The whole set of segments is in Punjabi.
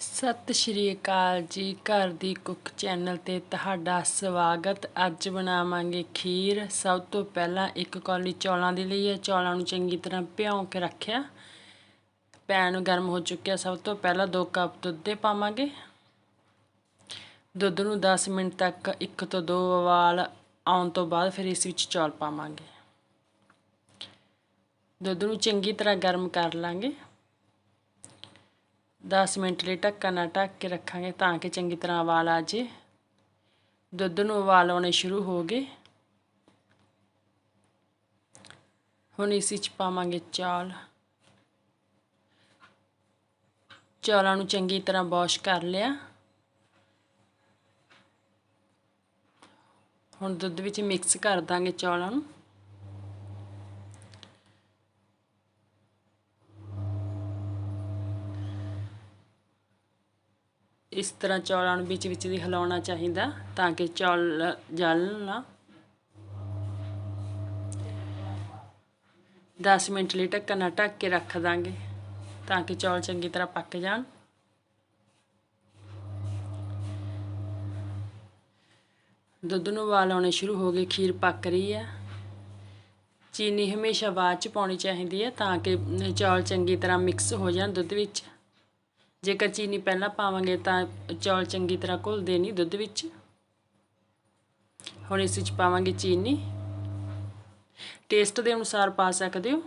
ਸਤਿ ਸ਼੍ਰੀ ਅਕਾਲ ਜੀ, ਘਰ ਦੀ ਕੁੱਕ ਚੈਨਲ ਤੇ ਤੁਹਾਡਾ ਸਵਾਗਤ। ਅੱਜ ਬਣਾਵਾਂਗੇ ਖੀਰ। ਸਭ ਤੋਂ ਪਹਿਲਾਂ ਇੱਕ ਕੌਲੀ ਚੌਲਾਂ ਦੀ ਲਈ ਹੈ। ਚੌਲਾਂ ਨੂੰ ਚੰਗੀ ਤਰ੍ਹਾਂ ਭਿਉਂ ਕੇ ਰੱਖਿਆ। ਪੈਨ ਗਰਮ ਹੋ ਚੁੱਕਿਆ। ਸਭ ਤੋਂ ਪਹਿਲਾਂ 2 ਕੱਪ ਦੁੱਧ ਦੇ ਪਾਵਾਂਗੇ। ਦੁੱਧ ਨੂੰ 10 ਮਿੰਟ ਤੱਕ ਇੱਕ ਤੋਂ ਦੋ ਉਬਾਲ ਆਉਣ ਤੋਂ ਬਾਅਦ ਫਿਰ ਇਸ ਵਿੱਚ ਚੌਲ ਪਾਵਾਂਗੇ। ਦੁੱਧ ਨੂੰ ਚੰਗੀ ਤਰ੍ਹਾਂ ਗਰਮ ਕਰ ਲਾਂਗੇ। 10 ਮਿੰਟ ਲਈ ਢੱਕਣ ਨਾਲ ਢੱਕ ਕੇ ਰੱਖਾਂਗੇ ਤਾਂ ਕਿ ਚੰਗੀ ਤਰ੍ਹਾਂ ਉਬਾਲ ਆ ਜੇ। ਦੁੱਧ ਨੂੰ ਉਬਾਲ ਆਉਣੇ ਸ਼ੁਰੂ ਹੋ ਗਏ। ਹੁਣ ਇਸ ਵਿੱਚ ਪਾਵਾਂਗੇ ਚੌਲ। ਚੌਲਾਂ ਨੂੰ ਚੰਗੀ ਤਰ੍ਹਾਂ ਵਾਸ਼ ਕਰ ਲਿਆ। ਹੁਣ ਦੁੱਧ ਵਿੱਚ ਮਿਕਸ ਕਰ ਦਾਂਗੇ ਚੌਲਾਂ ਨੂੰ। ਇਸ ਤਰ੍ਹਾਂ ਚੌਲਾਂ ਨੂੰ ਵਿੱਚ ਵਿੱਚ ਦੀ ਹਿਲਾਉਣਾ ਚਾਹੀਦਾ ਤਾਂ ਕਿ ਚੌਲ ਜਲ ਨਾ। 10 ਮਿੰਟ ਲਈ ਢੱਕਣ ਨਾਲ ਢੱਕ ਕੇ ਰੱਖ ਦਾਂਗੇ ਤਾਂ ਕਿ ਚੌਲ ਚੰਗੀ ਤਰ੍ਹਾਂ ਪੱਕ ਜਾਣ। ਦੁੱਧ ਨੂੰ ਉਬਾਲ ਆਉਣੇ ਸ਼ੁਰੂ ਹੋ ਗਏ, ਖੀਰ ਪੱਕ ਰਹੀ ਹੈ। ਚੀਨੀ ਹਮੇਸ਼ਾ ਬਾਅਦ ਚ ਪਾਉਣੀ ਚਾਹੀਦੀ ਹੈ ਤਾਂ ਕਿ ਚੌਲ ਚੰਗੀ ਤਰ੍ਹਾਂ ਮਿਕਸ ਹੋ ਜਾਣ ਦੁੱਧ ਵਿੱਚ। ਜੇਕਰ ਚੀਨੀ ਪਹਿਲਾਂ ਪਾਵਾਂਗੇ ਤਾਂ ਚੌਲ ਚੰਗੀ ਤਰ੍ਹਾਂ ਘੁਲਦੇ ਨਹੀਂ ਦੁੱਧ ਵਿੱਚ। ਹੁਣ ਇਸ ਵਿੱਚ ਪਾਵਾਂਗੇ ਚੀਨੀ। ਟੇਸਟ ਦੇ ਅਨੁਸਾਰ ਪਾ ਸਕਦੇ ਹੋ।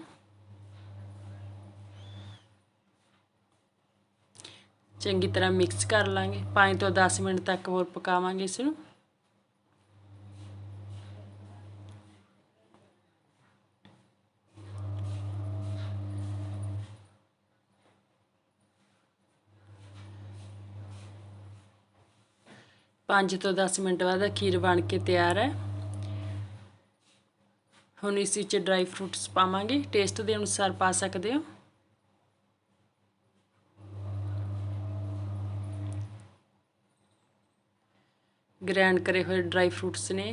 ਚੰਗੀ ਤਰ੍ਹਾਂ ਮਿਕਸ ਕਰ ਲਾਂਗੇ। 5 ਤੋਂ 10 ਮਿੰਟ ਤੱਕ ਹੋਰ ਪਕਾਵਾਂਗੇ ਇਸ ਨੂੰ। ਪੰਜ ਤੋਂ 10 ਮਿੰਟ ਬਾਅਦ ਖੀਰ ਬਣ ਕੇ ਤਿਆਰ ਹੈ। ਹੁਣ ਇਸ ਵਿੱਚ ਡਰਾਈ ਫਰੂਟਸ ਪਾਵਾਂਗੇ। ਟੇਸਟ ਦੇ ਅਨੁਸਾਰ ਪਾ ਸਕਦੇ ਹੋ। ਗ੍ਰੈਂਡ ਕਰੇ ਹੋਏ ਡਰਾਈ ਫਰੂਟਸ ਨੇ।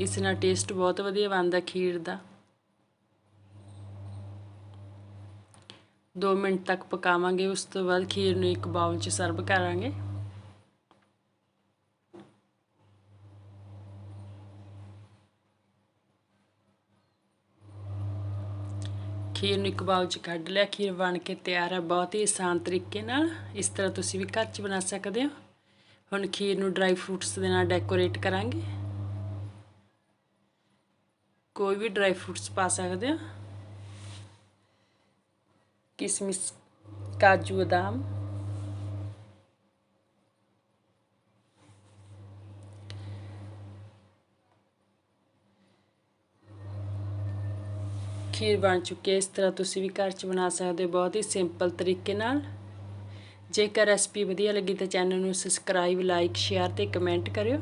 ਇਸ ਨਾਲ ਟੇਸਟ ਬਹੁਤ ਵਧੀਆ ਬਣਦਾ ਖੀਰ ਦਾ। 2 ਮਿੰਟ ਤੱਕ ਪਕਾਵਾਂਗੇ, ਉਸ ਤੋਂ ਬਾਅਦ ਖੀਰ ਨੂੰ ਇੱਕ ਬਾਉਲ 'ਚ ਸਰਵ ਕਰਾਂਗੇ। ਖੀਰ ਨੂੰ ਇੱਕ ਬਾਉਲ 'ਚ ਕੱਢ ਲਿਆ। ਖੀਰ ਬਣ ਕੇ ਤਿਆਰ ਹੈ ਬਹੁਤ ਹੀ ਆਸਾਨ ਤਰੀਕੇ ਨਾਲ। ਇਸ ਤਰ੍ਹਾਂ ਤੁਸੀਂ ਵੀ ਘਰ 'ਚ ਬਣਾ ਸਕਦੇ ਹੋ। ਹੁਣ ਖੀਰ ਨੂੰ ਡਰਾਈ ਫਰੂਟਸ ਦੇ ਨਾਲ ਡੈਕੋਰੇਟ ਕਰਾਂਗੇ। ਕੋਈ ਵੀ ਡਰਾਈ ਫਰੂਟਸ ਪਾ ਸਕਦੇ ਹੋ। किशमिश काजू बादाम ਖੀਰ ਬਣ ਚੁੱਕੀ ਹੈ ਇਸ ਤਰ੍ਹਾਂ ਤੁਸੀਂ ਵੀ ਘਰ 'ਚ ਬਣਾ ਸਕਦੇ ਹੋ ਬਹੁਤ ਹੀ ਸਿੰਪਲ ਤਰੀਕੇ ਨਾਲ ਜੇਕਰ ਰੈਸਪੀ ਵਧੀਆ ਲੱਗੀ ਤਾਂ ਚੈਨਲ ਨੂੰ ਸਬਸਕ੍ਰਾਈਬ ਲਾਈਕ ਸ਼ੇਅਰ ਤੇ ਕਮੈਂਟ ਕਰਿਓ